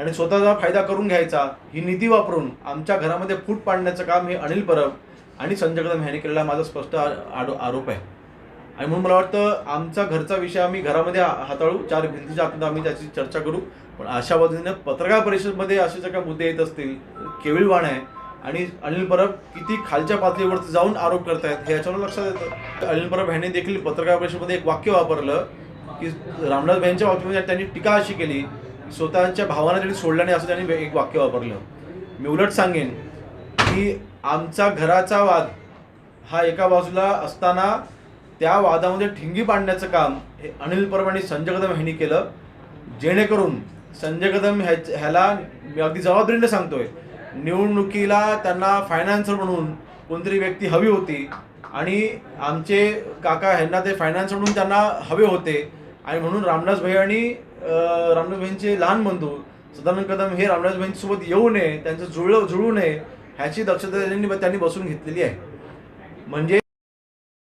आणि स्वतःचा फायदा करून घ्यायचा ही निधी वापरून आमच्या घरामध्ये फूट पाडण्याचं काम हे अनिल परब आणि संजय कदम ह्यांनी केलेला माझा स्पष्ट आडो- आरोप आहे. आणि म्हणून मला वाटतं आमचा घरचा विषय आम्ही घरामध्ये हाताळू चार भिंतीच्या आतमध्ये आम्ही त्याची चर्चा करू. पण अशा पद्धतीने पत्रकार परिषदेमध्ये असे जर काही मुद्दे येत असतील केविळवाण आहे. आणि अनिल परब किती खालच्या पातळीवरती जाऊन आरोप करतायत हे याच्यावर लक्षात येतं. अनिल परब ह्याने देखील पत्रकार परिषदेमध्ये एक वाक्य वापरलं की रामदास भाईंच्या बाबतीमध्ये त्यांनी टीका अशी केली स्वतःच्या भावना त्यांनी सोडलं नाही असं त्यांनी एक वाक्य वापरलं. मी उलट सांगेन की आमचा घराचा वाद हा एका बाजूला असताना त्या वादामध्ये ठिंगी पाडण्याचं काम हे अनिल परब आणि संजय कदम ह्यांनी केलं. जेणेकरून संजय कदम ह्या ह्याला मी अगदी जबाबदारीने सांगतोय निवडणुकीला त्यांना फायनान्सर म्हणून कोणतरी व्यक्ती हवी होती आणि आमचे काका ह्यांना ते फायनान्सर म्हणून त्यांना हवे होते. आणि म्हणून रामदास भाई आणि रामदास भाईंचे लहान बंधू सदानंद कदम हे रामदास भाईंसोबत येऊ नये त्यांचं जुळलं जुळू नये ह्याची दक्षता त्यांनी त्यांनी बसून घेतलेली आहे. म्हणजे